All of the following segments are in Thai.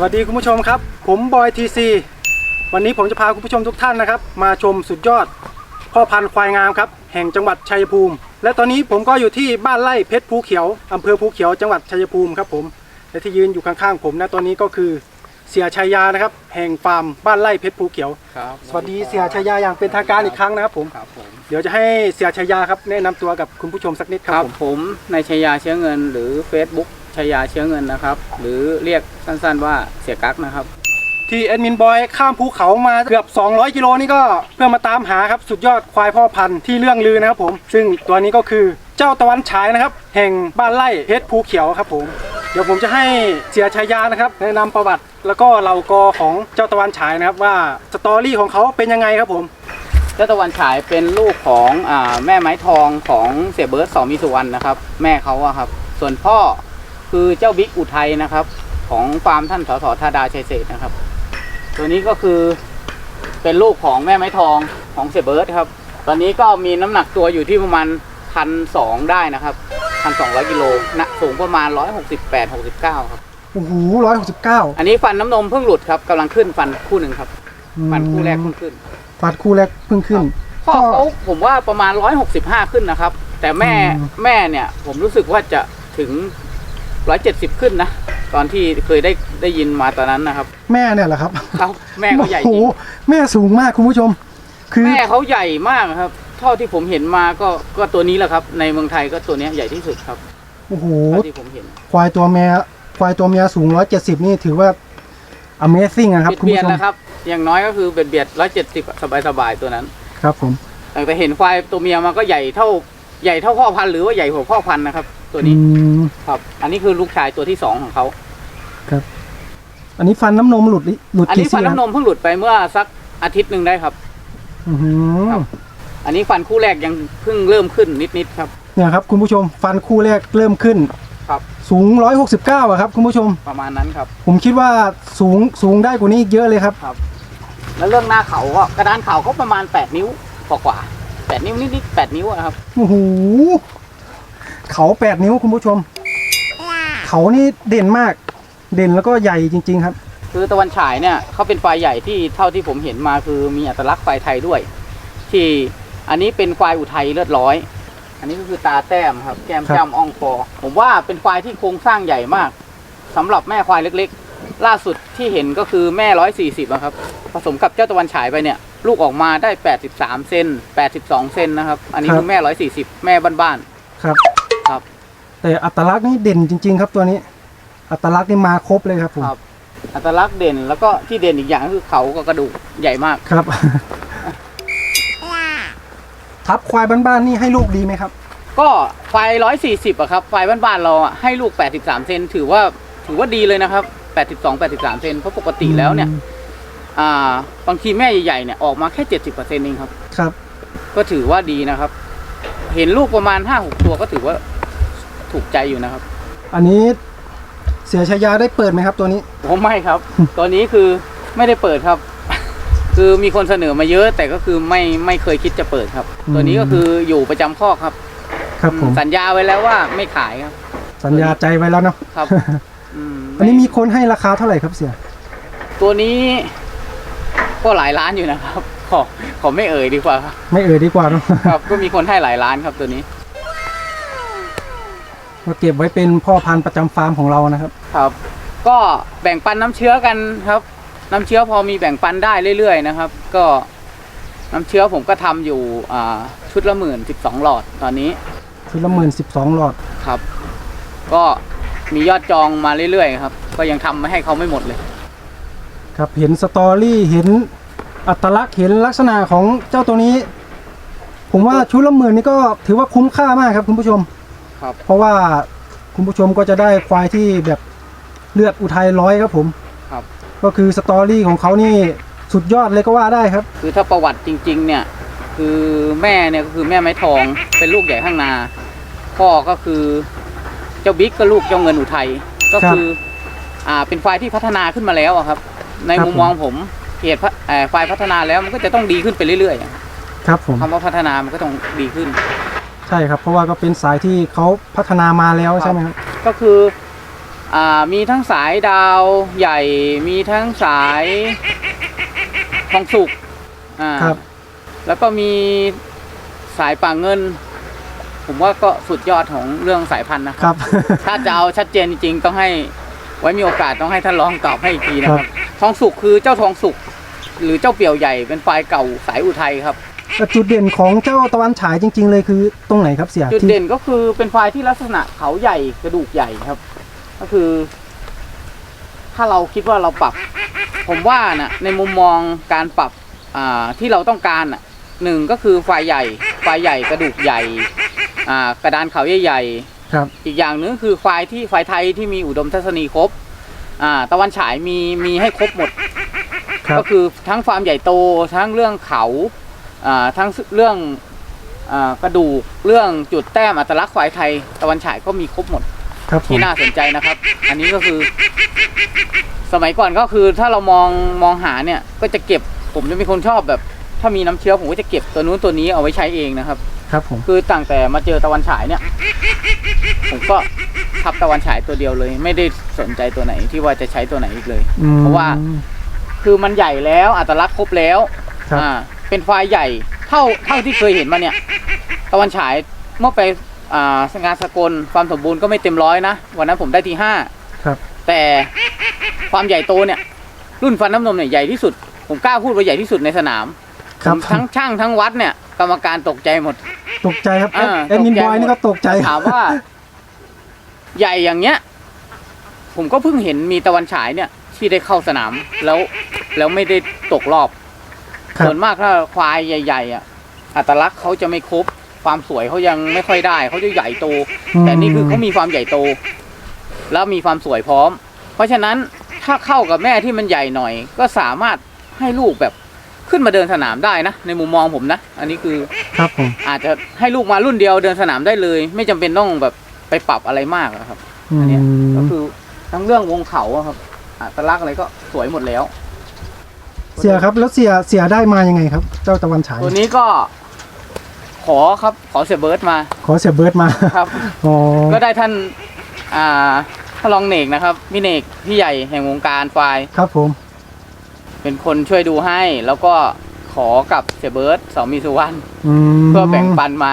สวัสดีคุณผู้ชมครับ ผมบอยทีซีวันนี้ผมจะพาคุณผู้ชมทุกท่านนะครับ มาชมสุดยอดพ่อพันธุ์ควายงามครับแห่งจังหวัดชัยภูมิ และตอนนี้ผมก็อยู่ที่บ้านไร่เพชรภูเขียวอำเภอภูเขียวจังหวัดชัยภูมิครับผมและที่ยืนอยู่ข้างๆผมนะตอนนี้ก็คือเสียชัยยานะครับ แห่งฟาร์มบ้านไร่เพชรภูเขียว ครับสวัสดีเสียชัยยาอย่างเป็นทางการอีกครั้งนะครับผม ครับผมเดี๋ยวจะให้เสียชัยยาครับแนะนำตัวกับคุณผู้ชมสักนิดคครัรับบผมผมนายชยาเชื้อเงินหรือ Facebook ชยาเชื้อเงินนะครับ หรือเรียกสั้นๆว่าเสียกั๊กนะครับ ที่แอดมินบอยข้ามภูเขามาเกือบ 200 กิโลนี่ก็เพื่อมาตามหาครับสุดยอดควายพ่อพันธุ์ที่เรื่องลือนะครับผม ซึ่งตัวนี้ก็คือเจ้าตะวันฉายนะครับ แห่งบ้านไร่เพชรภูเขียวครับผมเดี๋ยวผมจะให้เสียชายานะครับแนะนำประวัติแล้วก็เหล่ากอของเจ้าตะวันฉายนะครับว่าสตอรี่ของเขาเป็นยังไงครับผมเจ้าตะวันฉายเป็นลูกของอแม่ไม้ทองของเสียเบิร์ตสอมิสุวรรณนะครับ แม่เขาอะครับ ส่วนพ่อ คือเจ้าบิ๊กอุทัยนะครับ ของฟาร์มท่านสสธาดาชัยเศรษฐ์นะครับ ตัวนี้ก็คือเป็นลูกของแม่ไม้ทองของเสียเบิร์ตครับ ตอนนี้ก็มีน้ำหนักตัวอยู่ที่ประมาณพันสองได้นะครับพันสองร้อยกิโลหนักสูงประมาณร้อยหกสิบแปดหกสิบเก้าครับโอ้โหร้อยหกสิบเก้าอันนี้ฟันน้ำนมเพิ่งหลุดครับกำลังขึ้นฟันคู่หนึ่งครับฟันคู่แรกเพิ่งขึ้นฟันคู่แรกเพิ่งขึ้นพ่อเขาผมว่าประมาณ165ขึ้นนะครับ แต่แม่อืมแม่เนี่ยผมรู้สึกว่าจะถึง 170ขึ้นนะ ตอนที่เคยได้ได้ยินมาตอนนั้นนะครับ แม่เนี่ยแหละครับเขาแม่เขาใหญ่จโอ้ริโหงแม่สูงมากคุณผู้ชม คือแม่เขาใหญ่มากครับ เท่าที่ผมเห็นมาก็ก็ตัวนี้แหละครับ ในเมืองไทยก็ตัวเนี้ยใหญ่ที่สุดครับโอ้โหเท่าที่ผมเห็นควายตัวเมียควายตัวเมียสูง 170 นี่ถือว่า Amazing อะครับเบียดคุณเบียผู้ดชมแล้วครับ อย่างน้อยก็คือเบียดเบียด170สบายๆตัวนั้น ครับผม แต่เห็นควายตัวเมียมาก็ใหญ่เท่าใหญ่เท่าพ่อพันธุ์หรือว่าใหญ่กว่าพ่อพันธุ์นะครับ ตัวนี้อืมครับ อันนี้คือลูกชายตัวที่สองของเขาอันนี้ฟันน้ำนมหลุดลิหลุดอันกี่นี้ฟันซี่น้ำนมเพิ่งหลุดไปเมื่อสักอาทิตย์หนึ่งได้ครับ อื้อหือครับ อันนี้ฟันคู่แรกยังเพิ่งเริ่มขึ้นนิดๆครับ เนี่ยครับ คุณผู้ชมฟันคู่แรกเริ่มขึ้นครับ สูง 169อะครับ คุณผู้ชม ประมาณนั้นครับ ผมคิดว่าสูงสูงได้กว่านี้อีกเยอะเลยครับ แล้วเรื่องหน้าเขาก็กระดานเขาก็ประมาณ 8 นิ้วกว่าๆแปดนิ้วนิดๆแปดนิ้วอะครับ โอ้โห เขาแปดนิ้วคุณผู้ชม เขานี่เด่นมาก เด่นแล้วก็ใหญ่จริง ๆ ครับ คือตะวันฉายเนี่ยเขาเป็นควายใหญ่ที่เท่าที่ผมเห็นมาคือมีอัตลักษณ์ควายไทยด้วย ที่อันนี้เป็นควายอุทัยเลือดร้อย อันนี้ก็คือตาแต้มครับ แก้มครับจ้ำอ่องคอผมว่าเป็นควายที่โครงสร้างใหญ่มากสำหรับแม่ควายเล็กๆ ล่าสุดที่เห็นก็คือแม่ร้อยสี่สิบครับผสมกับเจ้าตะวันฉายไปเนี่ยลูกออกมาได้ 83 เซน82 เซนนะครับ อันนี้คือแม่ 140 แม่บ้านครับครับ แต่อัตลักษณ์นี่เด่นจริง ๆ ครับตัวนี้ อัตลักษณ์นี่มาครบเลยครับผมครับๆอัตลักษณ์เด่นแล้วก็ที่เด่นอีกอย่างก็คือเขากับกระดูกใหญ่มาก ครับ ทับควายบ้านๆนี่ให้ลูกดีไหมครับ ก็ควาย140อะครับควายบ้านๆเราอะให้ลูก 83 เซนถือว่าถือว่าดีเลยนะครับ 82 83 เซนเพราะปกติแล้วเนี่ยอ่าบางทีแม่ใหญ่ๆเนี่ยออกมาแค่ 70%เองครับ ครับ ก็ถือว่าดีนะครับ เห็นลูกประมาณ 5-6 ตัวก็ถือว่า ถูกใจอยู่นะครับ อันนี้เสียชายาได้เปิดไหมครับตัวนี้ ผมไม่ครับ ตัวนี้คือไม่ได้เปิดครับ คือมีคนเสนอมาเยอะ แต่ก็คือไม่ไม่เคยคิดจะเปิดครับอืมตัวนี้ก็คืออยู่ประจำข้อกครับ ครับผมสัญญาไว้แล้วว่าไม่ขายครับ สัญญาใจไว้แล้วเนาะครับอืมอันนี้มีคนให้ราคาเท่าไหร่ครับเสีย ตัวนี้ก็หลายล้านอยู่นะครับขอขอไม่เอ่ยดีกว่าครับไม่เอ่ยดีกว่าเนาะครับ ก็มีคนให้หลายล้านครับตัวนี้ เราเก็บไว้เป็นพ่อพันธุ์ประจำฟาร์มของเรานะครับ ครับ ก็แบ่งปันน้ำเชื้อกันครับ น้ำเชื้อพอมีแบ่งปันได้เรื่อย ๆ นะครับ ก็น้ำเชื้อผมก็ทำอยู่อ่าชุดละหมื่นสิบสองหลอดตอนนี้ชุดละหมื่นสิบสองหลอด ครับ ก็มียอดจองมาเรื่อยๆครับ ก็ยังทำไม่ให้เขาไม่หมดเลย ครับเห็นสตอรี่เห็นอัตลักษณ์เห็นลักษณะของเจ้าตัวนี้ ผมว่าชุดละหมื่นนี่ก็ถือว่าคุ้มค่ามากครับคุณผู้ชม ครับ เพราะว่าคุณผู้ชมก็จะได้ควายที่แบบเลือดอุทัยร้อยครับผมครับ ก็คือสตอรี่ของเขานี่สุดยอดเลยก็ว่าได้ครับ คือถ้าประวัติจริง ๆ เนี่ย คือแม่เนี่ยก็คือแม่ไม้ทองเป็นลูกใหญ่ข้างนา พ่อก็คือเจ้าบิ๊กก็ลูกเจ้าเงินอุทัยก็คืออ่าเป็นควายที่พัฒนาขึ้นมาแล้วอะครับ ในครับมุมมองผมเหตุพะเอ่อควายพัฒนาแล้วมันก็จะต้องดีขึ้นไปเรื่อยๆอะครับผม คำว่าพัฒนามันก็ต้องดีขึ้น ใช่ครับเพราะว่าก็เป็นสายที่เขาพัฒนามาแล้วใช่ไหมครับ ก็คืออ่ามีทั้งสายดาวใหญ่ มีทั้งสายทองสุกอ่าครับ แล้วก็มีสายป่าเงิน ผมว่าก็สุดยอดของเรื่องสายพันธุ์นะครับ ถ้าจะเอาชัดเจนจริงๆต้องให้ไว้มีโอกาสต้องให้ท่านรองตอบให้อีกทีนะคครัรับบทองสุกคือเจ้าทองสุกหรือเจ้าเปี่ยวใหญ่เป็นควายเก่าสายอุทัยครับ จุดเด่นของเจ้าตะวันฉายจริง ๆ เลยคือตรงไหนครับเสียจุดที่เด่นก็คือเป็นควายที่ลักษณะเขาใหญ่กระดูกใหญ่ครับ ก็คือ ถ้าเราคิดว่าเราปรับ ผมว่านะในมุมมองการปรับอ่าที่เราต้องการอะหนึ่งก็คือควายใหญ่ควายใหญ่กระดูกใหญ่อ่ากระดานเขาใหญ่ๆ ครับ อีกอย่างหนึงคือควายที่ควายไทยที่มีอุดมทัศนีครบ อ่า ตะวันฉายมีมีให้ครบหมด ครับ ก็คือทั้งฟาร์มใหญ่โตทั้งเรื่องเขาอ่า ทั้งเรื่องอ่ากระดูกเรื่องจุดแต้มอัตลักษณ์ควายไทย ตะวันฉายก็มีครบหมดครับผมที่น่าสนใจนะครับ อันนี้ก็คือ สมัยก่อนก็คือถ้าเรามองมองหาเนี่ย ก็จะเก็บผมจะเป็นคนชอบแบบ ถ้ามีน้ำเชื้อผมก็จะเก็บตัวนู้นตัวนี้เอาไว้ใช้เองนะครับ ครับผมคือตั้งแต่มาเจอตะวันฉายเนี่ย ผมก็ทับตะวันฉายตัวเดียวเลย ไม่ได้สนใจตัวไหนที่ว่าจะใช้ตัวไหนอีกเลยอืมเพราะว่า คือมันใหญ่แล้วอัตลักษณ์ครบแล้วครับอ่า เป็นควายใหญ่เท่าเท่าที่เคยเห็นมาเนี่ย ตะวันฉายเมื่อไปอ่างานสกลความสมบูรณ์ก็ไม่เต็มร้อยนะ วันนั้นผมได้ที่ห้าครับแต่ความใหญ่โตเนี่ย รุ่นฟันน้ำนมเนี่ยใหญ่ที่สุด ผมกล้าพูดว่าใหญ่ที่สุดในสนามครับผมทั้งช่างทั้งวัดเนี่ย กรรมการตกใจหมด ตกใจครับอ่าแอดมินตกใจบอยนี่หมดก็ตกใจถามว่า ใหญ่อย่างเงี้ย ผมก็เพิ่งเห็นมีตะวันฉายเนี่ย ที่ได้เข้าสนามแล้วแล้วไม่ได้ตกรอบ ครับ ส่วนมากถ้าควายใหญ่ ๆ อะ อัตลักษณ์เขาจะไม่ครบความสวยเขายังไม่ค่อยได้เขาจะใหญ่โต แต่นี่คือเขามีความใหญ่โต แล้วมีความสวยพร้อม เพราะฉะนั้นถ้าเข้ากับแม่ที่มันใหญ่หน่อย ก็สามารถให้ลูกแบบขึ้นมาเดินสนามได้นะ ในมุมมองผมนะ อันนี้คือครับผมอาจจะให้ลูกมารุ่นเดียวเดินสนามได้เลย ไม่จำเป็นต้องแบบไปปรับอะไรมากอะครับอือันเนี้ยมก็คือทั้งเรื่องวงเขาอะครับอัตลักษณ์อะไรก็สวยหมดแล้ว เสียครับแล้วเสียเสียได้มายังไงครับ เจ้าตะวันฉายตัวนี้ก็ ขอครับขอเสียเบิร์ดมา ขอเสียเบิร์ดมาครับอ๋อก็ได้ท่าน อ่าท่านรองเนกนะครับพี่เนกพี่ใหญ่แห่งวงการควาย ครับผม เป็นคนช่วยดูให้แล้วก็ขอกับเสียเบิร์ดสองมีสุวรรณอืมเพื่อแบ่งปันมา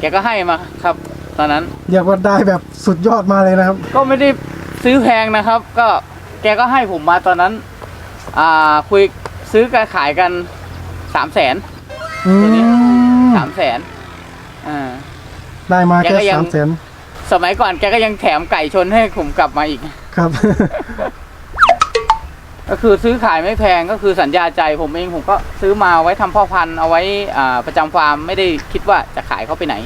แกก็ให้มาครับ ตอนนั้นเรียกว่าได้แบบสุดยอดมาเลยนะครับ ก็ไม่ได้ซื้อแพงนะครับ ก็แกก็ให้ผมมาตอนนั้น อ่าคุย ซื้อกันขายกันสามแสนอืตัวเนี้ยมสามแสนอ่าได้มาแกแค่ก็ยังสามแสนสมัยก่อนแกก็ยังแถมไก่ชนให้ผมกลับมาอีกครับ ก็คือซื้อขายไม่แพงก็คือสัญญาใจผมเองผมก็ซื้อมาไว้ทำพ่อพันธุ์เอาไว้อ่าประจำฟาร์มไม่ได้คิดว่าจะขายเขาไปไหน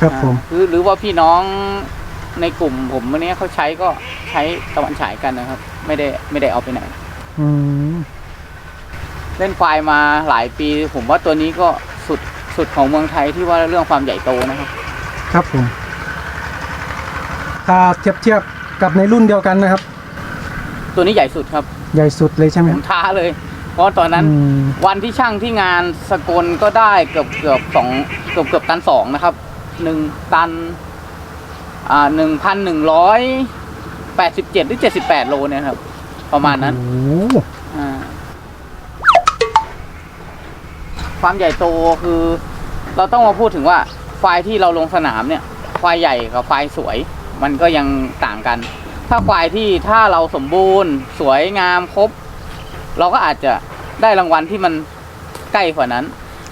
ครับผมอ่าหรือหรือว่าพี่น้องในกลุ่มผมวันนี้เขาใช้ก็ใช้ตะวันฉายกันนะครับ ไม่ได้ไม่ได้เอาไปไหน อืม เล่นควายมาหลายปี ผมว่าตัวนี้ก็สุดสุดของเมืองไทยที่ว่าเรื่องความใหญ่โตนะครับ ครับผมถ้าเทียบเทียบกับในรุ่นเดียวกันนะครับ ตัวนี้ใหญ่สุดครับ ใหญ่สุดเลยใช่ไหมผครัมบท้าเลย เพราะตอนนั้นอืมวันที่ช่างที่งานสกลก็ได้เกือบเกือบสองเกือบเกือบตันสองนะครับหนึ่งตันอ่าหนึ่งพันหนึ่งร้อยแปดสิบเจ็ดหรือเจ็ดสิบแปดโลเนี่ยครับ ประมาณนั้น โอ้โห อ่า ความใหญ่โตคือ เราต้องมาพูดถึงว่าควายที่เราลงสนามเนี่ยควายใหญ่กับควายสวย มันก็ยังต่างกัน ถ้าควายที่ถ้าเราสมบูรณ์ สวยงามครบ เราก็อาจจะได้รางวัลที่มันใกล้กว่านั้น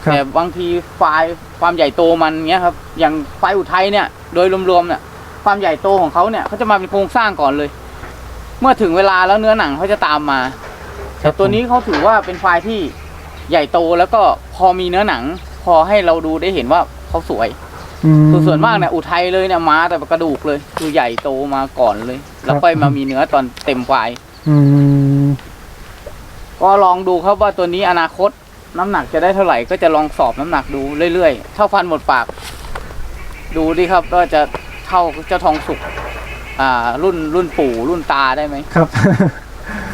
ครับแต่บางทีควายความใหญ่โตมันเนี้ยครับอย่างควายอุทัยเนี่ยโดยรวมๆเนี่ยความใหญ่โตของเขาเนี่ยเขาจะมาเป็นโครงสร้างก่อนเลย เมื่อถึงเวลาแล้วเนื้อหนังเขาจะตามมาแต่ตัวนี้เขาถือว่าเป็นควายที่ ใหญ่โตแล้วก็พอมีเนื้อหนัง พอให้เราดูได้เห็นว่าเขาสวยอืมคือส่วนมากเนี่ยอุทัยเลยเนี่ยมาแต่กระดูกเลย คือใหญ่โตมาก่อนเลย แล้วค่อยมามีเนื้อตอนเต็มควายอืมก็ลองดูครับว่าตัวนี้อนาคตน้ำหนักจะได้เท่าไหร่ก็จะลองสอบน้ำหนักดูเรื่อยๆ เท่าฟันหมดปาก ดูดิครับว่าจะเท่าเจ้าทองสุกอ่า รุ่นรุ่นปู่รุ่นตาได้ไหมครับ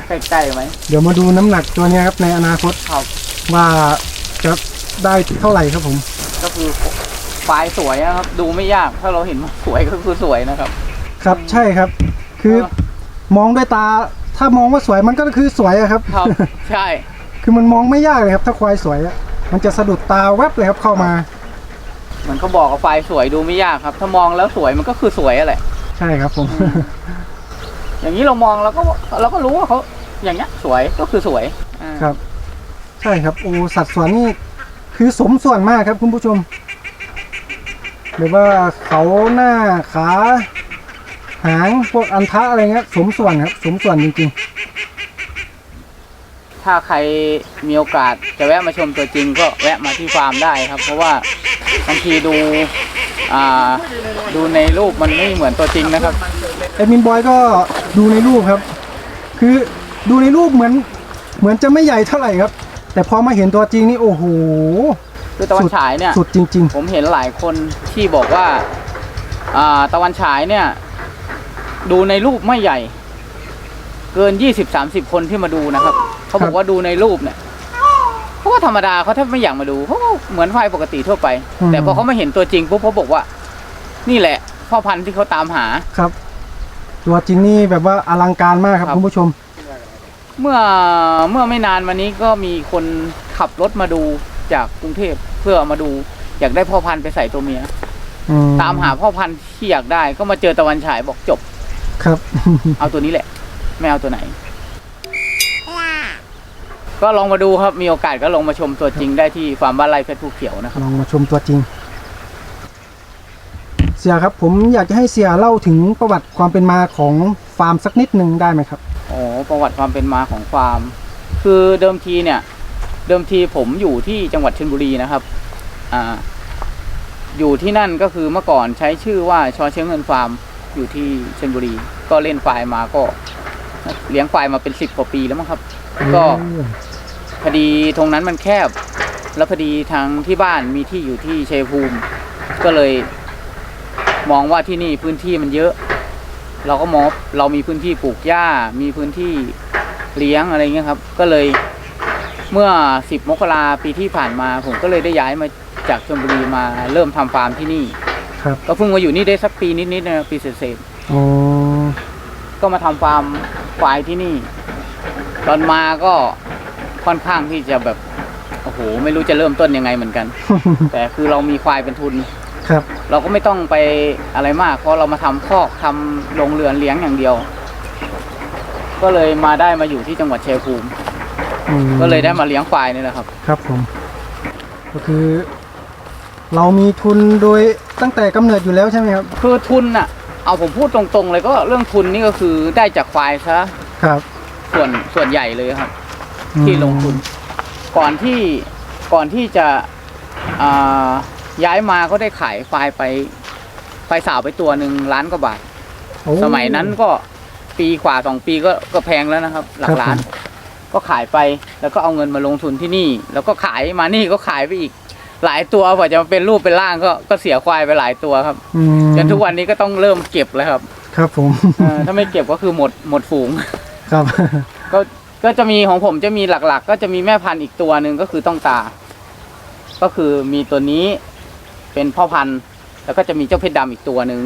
ใกล้ๆไหม เดี๋ยวมาดูน้ำหนักตัวเนี้ยครับในอนาคตครับ ว่าจะได้เท่าไหร่ครับผม ก็คือควายสวยอะครับ ดูไม่ยากถ้าเราเห็นว่าสวยก็คือสวยนะครับ ครับใช่ครับ คือมองด้วยตา ถ้ามองว่าสวยมันก็คือสวยอะครับ ครับ ใช่ คือมันมองไม่ยากเลยครับ ถ้าควายสวยอะมันจะสะดุดตาแวบเลยครับเข้ามา เหมือนเขาบอกว่าไฟสวยดูไม่ยากครับ ถ้ามองแล้วสวยมันก็คือสวยอะไรใช่ครับผม อย่างนี้เรามองเราก็เราก็รู้ว่าเขาอย่างเงี้ยสวยก็คือสวยอ่าครับ ใช่ครับโอ้สัดส่วนนี่คือสมส่วนมากครับคุณผู้ชมหรือว่าเขาหน้าขาหางพวกอันทะอะไรเงี้ยสมส่วนครับสมส่วนจริงถ้าใครมีโอกาสจะแวะมาชมตัวจริงก็แวะมาที่ฟาร์มได้ครับ เพราะว่าบางทีดูอ่าดูในรูปมันไม่เหมือนตัวจริงนะครับๆเอดมินบอยก็ดูในรูปครับ คือดูในรูปเหมือนเหมือนจะไม่ใหญ่เท่าไหร่ครับ แต่พอมาเห็นตัวจริงนี่โอ้โหคือตะวันฉายเนี่ย สุดจริง ผมเห็นหลายคนที่บอกว่าอ่าตะวันฉายเนี่ย ดูในรูปไม่ใหญ่ เกิน20-30คนที่มาดูนะครับ เขาบอกว่าดูในรูปเนี่ยเขาก็ธรรมดาเขาแทบไม่อยากมาดูเขาก็เหมือนควายปกติทั่วไป อืม แต่พอเขามาเห็นตัวจริงปุ๊บเขาบอกว่า นี่แหละ พ่อพันธุ์ที่เขาตามหา ๆ ครับ ตัวจริงนี่แบบว่าอลังการมากครับครับ คุณผู้ชม เมื่อเมื่อไม่นานมานี้ก็มีคนขับรถมาดูจากกรุงเทพเพื่อมาดู อยากได้พ่อพันธุ์ไปใส่ตัวเมีย อืตามหาพ่อพันธุ์ที่อยากได้ก็มาเจอตะวันฉายบอกจบ ครับ เอาตัวนี้แหละ ไม่เอาตัวไหน ก็ลองมาดูครับมีโอกาสก็ลองมาชมตัวจริงได้ที่ฟาร์มบ้านไร่เพชรภูเขียวนะครับ ลองมาชมตัวจริง เสียครับผมอยากจะให้เสียเล่าถึงประวัติความเป็นมาของฟาร์มสักนิดหนึ่งได้ไหมครับอ๋อ ประวัติความเป็นมาของฟาร์ม คือเดิมทีเนี่ย เดิมทีผมอยู่ที่จังหวัดชลบุรีนะครับอ่าอยู่ที่นั่นก็คือเมื่อก่อนใช้ชื่อว่าชอเชียงเงินฟาร์มอยู่ที่ชลบุรี ก็เล่นควายมาก็เลี้ยงควายมาเป็นสิบกว่าปีแล้วมั้งครับ ก็พอดีตรงนั้นมันแคบ แล้วพอดีทางที่บ้านมีที่อยู่ที่ชัยภูมิ ก็เลยมองว่าที่นี่พื้นที่มันเยอะ เราก็มองว่าเรามีพื้นที่ปลูกหญ้า มีพื้นที่เลี้ยงอะไรเงี้ยครับ ก็เลยเมื่อ 10 มกราปีที่ผ่านมา ผมก็เลยได้ย้ายมาจากชลบุรีมาเริ่มทำฟาร์มที่นี่ ครับก็เพิ่งมาอยู่นี่ได้สักปีนิดๆนะปีเศษอ๋อๆก็มาทำฟาร์มควายที่นี่ ตอนมาก็ค่อนข้างที่จะแบบโอ้โหไม่รู้จะเริ่มต้นยังไงเหมือนกัน แต่คือเรามีควายเป็นทุน ครับ เราก็ไม่ต้องไปอะไรมาก เพราะเรามาทำคอกทำโรงเรือนเลี้ยงอย่างเดียว ก็เลยมาได้มาอยู่ที่จังหวัดชัยภูมิอืมก็เลยได้มาเลี้ยงควายนี่แหละครับ ครับผม ก็คือ เรามีทุนโดยตั้งแต่กำเนิดอยู่แล้วใช่ไหมครับ คือทุนน่ะ เอาผมพูดตรงๆ เลยก็เรื่องทุนนี่ก็คือได้จากควายซะครับ ส่วนส่วนใหญ่เลยครับ ที่ลงทุน ก่อนที่ก่อนที่จะอ่า ย้ายมาก็ได้ขายควายไปควายสาวไปตัวหนึ่งล้านกว่าบาท โอ้ สมัยนั้นก็ปีกว่าสองปีก็ก็แพงแล้วนะครับ หลัครักบล้านผมก็ขายไปแล้วก็เอาเงินมาลงทุนที่นี่ แล้วก็ขายมานี่ก็ขายไปอีก หลายตัวกว่าจะมาเป็นรูปเป็นร่างก็ก็เสียควายไปหลายตัวครับอืมจนทุกวันนี้ก็ต้องเริ่มเก็บแล้วครับครับผม เออถ้าไม่เก็บก็คือหมดหมดฝูง ครับ ก็ก็จะมีของผมจะมีหลักๆ ก็จะมีแม่พันธุ์อีกตัวหนึ่งก็คือต้องตา ก็คือมีตัวนี้ เป็นพ่อพันธุ์ แล้วก็จะมีเจ้าเพชรดำอีกตัวหนึ่ง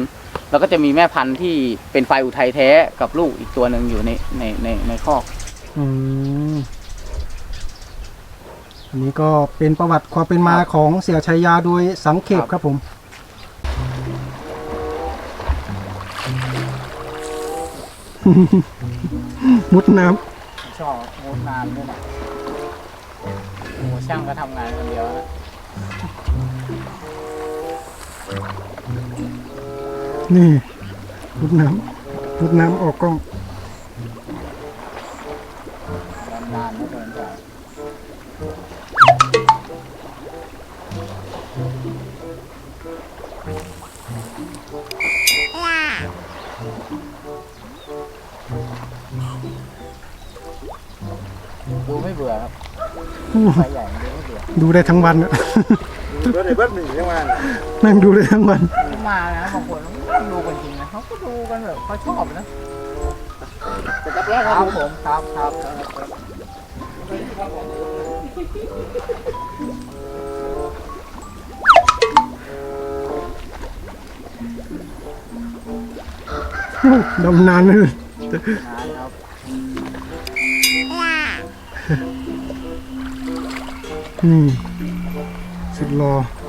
แล้วก็จะมีแม่พันธุ์ที่เป็นไฟอุทัยแท้กับลูกอีกตัวหนึ่งอยู่ในในในในคอก อืมอันนี้ก็เป็นประวัติความเป็นมาของเสี่ยชัยยาโดยสังเขปครับผม มุดน้ชอบโมดนานด้วยนะโอ้ช่างก็ทำงานคนเดียวนะำ นี่มุดน้ำมุดน้ำออกกล้องนานไม่เกินใจดูไม่เบื่อครับไฟใหญ่ดูไม่เบื่อ ดูได้ทั้งวันอะ รถในบ้านหนึ่งยังไงนั่งดูได้ทั้งวัน มานะบางคนเขาดูกันจริงนะเขาก็ดูกันแบบเขาชอบนะจะกลับแล้วคครัรับบผมครับครับครับโอ้ดำนานเลยนะครับนี่ สุ